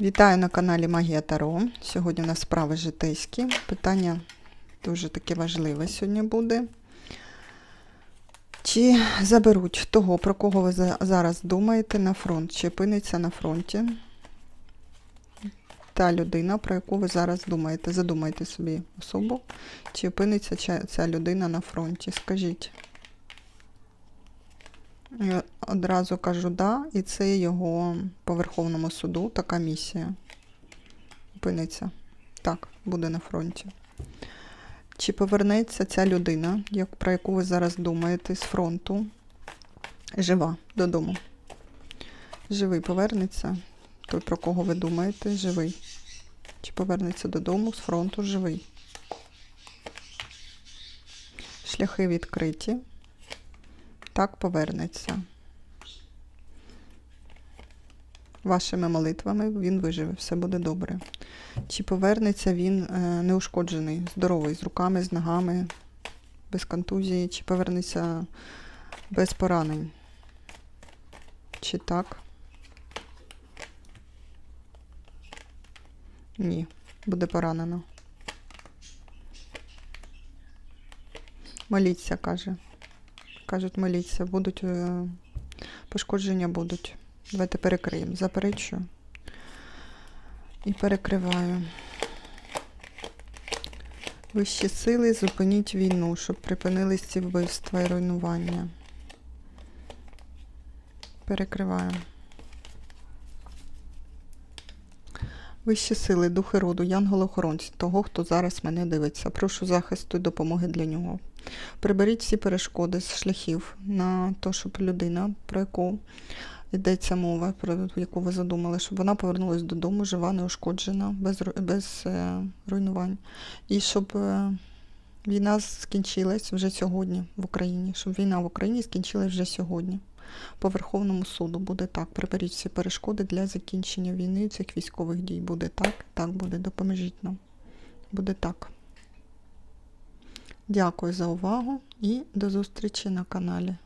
Вітаю на каналі Магія Таро. Сьогодні у нас справи житейські. Питання дуже таке важливе сьогодні буде. Чи заберуть того, про кого ви зараз думаєте, на фронт? Чи опиниться на фронті та людина, про яку ви зараз думаєте? Задумайте собі особу, чи опиниться ця- людина на фронті? Скажіть. Одразу кажу да, і це його по Верховному суду така місія. Опиниться. Так, буде на фронті. Чи повернеться ця людина, як, про яку ви зараз думаєте, з фронту? Жива додому. Живий повернеться. Той, про кого ви думаєте, живий. Чи повернеться додому з фронту живий? Шляхи відкриті. Так повернеться. Вашими молитвами він виживе, все буде добре. Чи повернеться він е, неушкоджений, здоровий, з руками, з ногами, без контузії, чи повернеться без поранень? Чи так? Ні, буде поранено. Моліться, каже. Кажуть, моліться, будуть е, пошкодження будуть. Давайте перекриємо. Заперечую. І перекриваю. Вищі сили, зупиніть війну, щоб припинились ці вбивства і руйнування. Перекриваю. Вищі сили, духи роду, янголи-охоронці, того, хто зараз мене дивиться. Прошу захисту і допомоги для нього. Приберіть всі перешкоди з шляхів на те, щоб людина, про яку йдеться мова, про яку ви задумали, щоб вона повернулась додому, жива, неушкоджена, без, без е, руйнувань. І щоб е, війна скінчилась вже сьогодні в Україні, щоб війна в Україні скінчилась вже сьогодні. По Верховному суду буде так. Приберіть всі перешкоди для закінчення війни цих військових дій. Буде так, так буде. Допоможіть нам. Буде так. Дякую за увагу і до зустрічі на каналі.